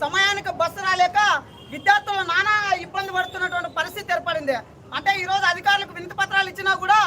సమయానికి బస్సు రాలేక విద్యార్థులు నానా ఇబ్బంది పడుతున్నటువంటి పరిస్థితి ఏర్పడింది. అంటే ఈ రోజు అధికారులకు వినతి పత్రాలు ఇచ్చినా కూడా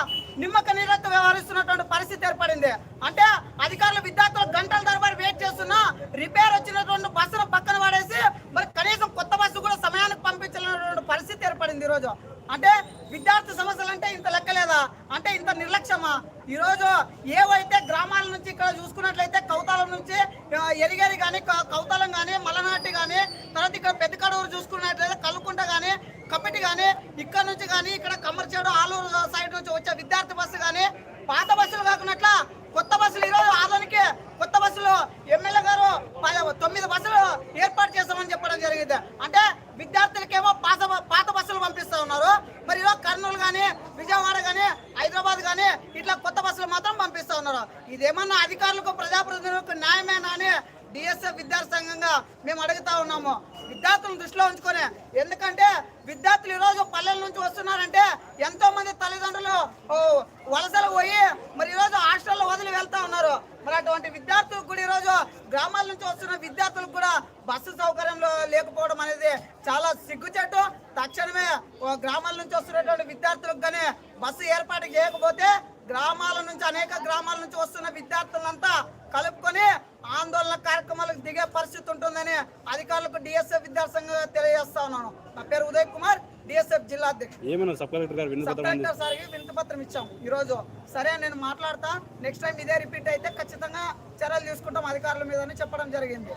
నిమ్మక నీరెత్తు వ్యవహరిస్తున్నటువంటి పరిస్థితి ఏర్పడింది. అంటే అధికారులు విద్యార్థులు గంటల తరబడి వెయిట్ చేస్తున్నా రిపేర్ వచ్చినటువంటి బస్సును పక్కన పడేసి మరి కనీసం కొత్త బస్సు కూడా సమయానికి పంపించాలన్నటువంటి పరిస్థితి ఏర్పడింది ఈ రోజు అంటే విద్యార్థి సమస్యలు అంటే ఇంత లెక్కలేదా? అంటే ఇంత నిర్లక్ష్యమా? ఈ రోజు ఏవైతే గ్రామాల నుంచి ఇక్కడ చూసుకున్నట్లయితే కౌతాలం నుంచి ఆ, ఎరిగేరి కానీ కౌతలం కానీ మలనాటి కానీ తర్వాత ఇక్కడ పెద్ద కడూరు చూసుకున్నట్లయితే కలుకుంట కానీ కమిటీ కానీ ఇక్కడ నుంచి కానీ ఇక్కడ కమ్మర్చేడు ఆలూరు సైడ్ నుంచి వచ్చే విద్యార్థి బస్సు కానీ పాత బస్సులు కాకున్నట్ల కొత్త బస్సులు ఈరోజు ఆదానికి కొత్త బస్సులు ఎమ్మెల్యే గారు తొమ్మిది బస్సులు ఏర్పాటు చేస్తామని చెప్పడం జరిగింది. అంటే విద్యార్థులకేమో పాత పాత బస్సులు పంపిస్తూ ఉన్నారు. మరి ఈరోజు కర్నూలు కానీ విజయవాడ కానీ హైదరాబాద్ కానీ ఇట్లా కొత్త చేస్తా ఉన్నారు? ఇదేమన్నా అధికారులకు ప్రజాప్రతినిధులకు న్యాయమేనా అని డిఎస్ఎఫ్ విద్యార్థి సంఘంగా మేము అడుగుతా ఉన్నాము. విద్యార్థులను దృష్టిలో ఉంచుకొని ఎందుకంటే విద్యార్థులు ఈరోజు పల్లెల నుంచి వస్తున్నారంటే ఎంతో మంది తల్లిదండ్రులు వలసలు పోయి మరి ఈరోజు హాస్టల్లో వదిలి వెళ్తా ఉన్నారు. మరి అటువంటి విద్యార్థులకు కూడా ఈరోజు గ్రామాల నుంచి వస్తున్న విద్యార్థులకు కూడా బస్సు సౌకర్యంలో లేకపోవడం అనేది చాలా సిగ్గుచెట్టు తక్షణమే గ్రామాల నుంచి వస్తున్నటువంటి విద్యార్థులకు కానీ బస్సు ఏర్పాటు చేయకపోతే గ్రామాల నుంచి అనేక గ్రామాల నుంచి వస్తున్న విద్యార్థులంతా కలుపుకొని ఆందోళన కార్యక్రమాలకు దిగే పరిస్థితి ఉంటుందని అధికారులకు డిఎస్ఎఫ్ విద్యార్థి సంఘం తెలియజేస్తా ఉన్నాను. నా పేరు ఉదయ్ కుమార్ డిఎస్ఎఫ్ జిల్లా అధ్యక్షుడు. సబ్ కలెక్టర్ సార్కి వినతి పత్రం ఇచ్చాం. ఈ రోజు సరే నేను మాట్లాడతా. నెక్స్ట్ టైం ఇదే రిపీట్ అయితే ఖచ్చితంగా చర్యలు తీసుకుంటాం అధికారుల మీద చెప్పడం జరిగింది.